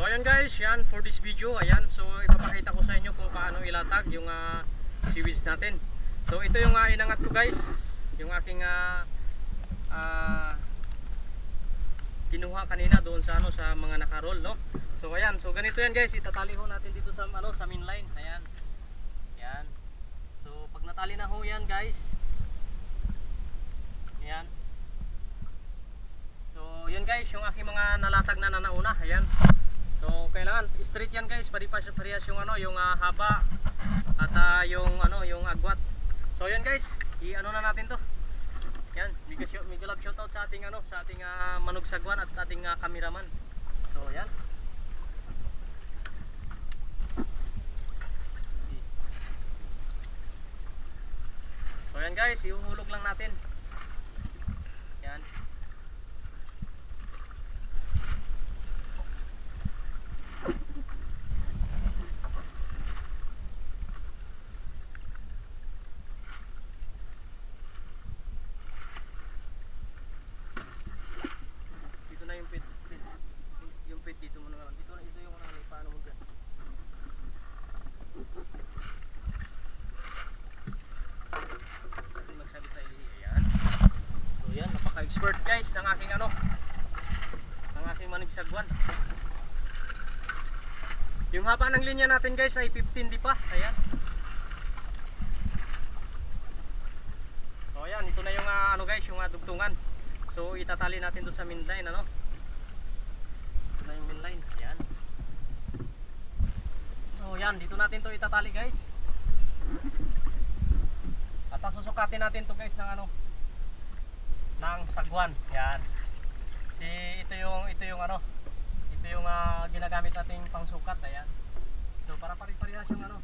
So ayan guys, yan for this video, ayan. So ipapakita ko sa inyo kung paano ilatag yung uh, seaweeds natin. So ito yung uh, inangat ko guys, yung aking uh, uh, kinuha kanina doon sa ano sa mga nakarol, no? So ayan, so ganito yan guys, itatali ho natin dito sa ano sa main line. Ayan. Yan. So pag natali na ho yan guys. Ayan. So yun guys, yung aking mga nalatag na nanauna, ayan. Kailangan straight yan guys, paripas parehas yung ano, yung ah, haba at ah, yung ano, yung agwat. So yun guys, i-ano na natin to. Yan, mega shout, mega love shoutout sa ating ano, sa ating ah, manugsagwan at ating ah, cameraman. So yan. So yan guys, ihuhulog lang natin. Yan. Dito na yung pit, pit yung pit dito mo na lang. Dito, ito yung ano, paano mo dyan. Pwede magsabi sa ili. Ayan. So yan, napaka-expert guys ng aking ano, ng aking manigsagwan. Yung haba ng linya natin guys ay 15 di pa. Ayan. So ayan, ito na yung ah, ano guys, yung ah, dugtungan. So itatali natin doon sa main line ano. Ito na yung main line. Ayan. So yan, dito natin to itatali guys. At susukatin natin to guys ng ano ng sagwan. Yan. Si ito yung ito yung ano ito yung ah, ginagamit nating pangsukat. Ayan. So para pare-parehas yung ano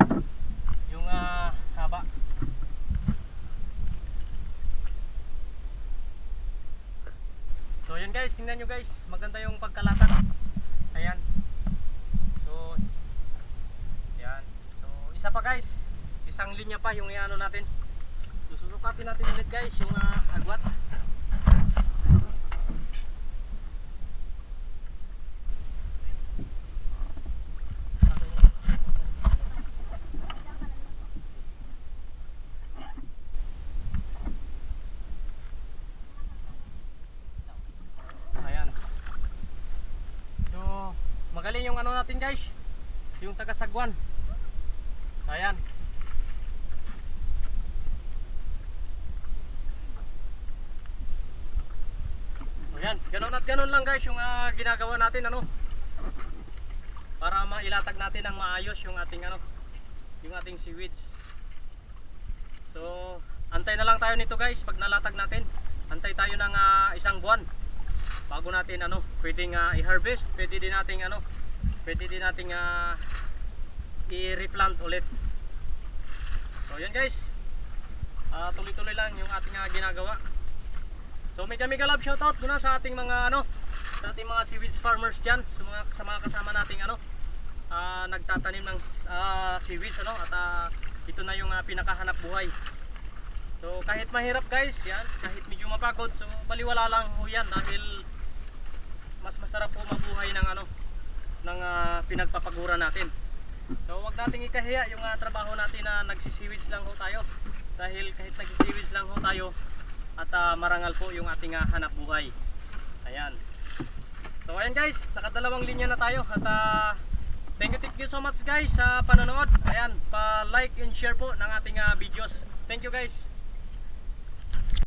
yung ah, haba. So yun guys, tingnan nyo guys, maganda yung pagkalatag. Ayan. So yan. So isa pa guys, isang linya pa yung iano natin. Susukatin natin ulit guys yung ah, agwat. Ayan. So, magaling yung ano natin guys. Yung taga-sagwan. Ayan. Ayan, ganun at ganun lang guys yung ah, ginagawa natin ano. Para mailatag natin ng maayos yung ating ano, yung ating seaweeds. So, antay na lang tayo nito guys pag nalatag natin. Antay tayo ng ah, isang buwan bago natin ano, pwedeng ah, i-harvest, pwede din nating ano, pwede din nating ah, i-replant ulit. So, yun guys. Ah, tuloy-tuloy lang yung ating ah, ginagawa. So mega mega love shoutout muna sa ating mga ano, sa ating mga seaweeds farmers diyan, sa mga sa mga kasama nating ano, ah, nagtatanim ng ah, seaweeds ano at ah, ito na yung ah, pinakahanap buhay. So kahit mahirap guys, yan, kahit medyo mapagod, so baliwala lang ho yan dahil mas masarap po mabuhay ng ano ng ah, pinagpapagura natin. So wag nating ikahiya yung ah, trabaho natin na nagsisiweeds lang ho tayo. Dahil kahit nagsisiweeds lang ho tayo, at ah, marangal po yung ating ah, hanap buhay. Ayan. So ayan guys, nakadalawang linya na tayo at ah, thank you thank you so much guys sa panonood. Ayan, pa-like and share po ng ating ah, videos. Thank you guys.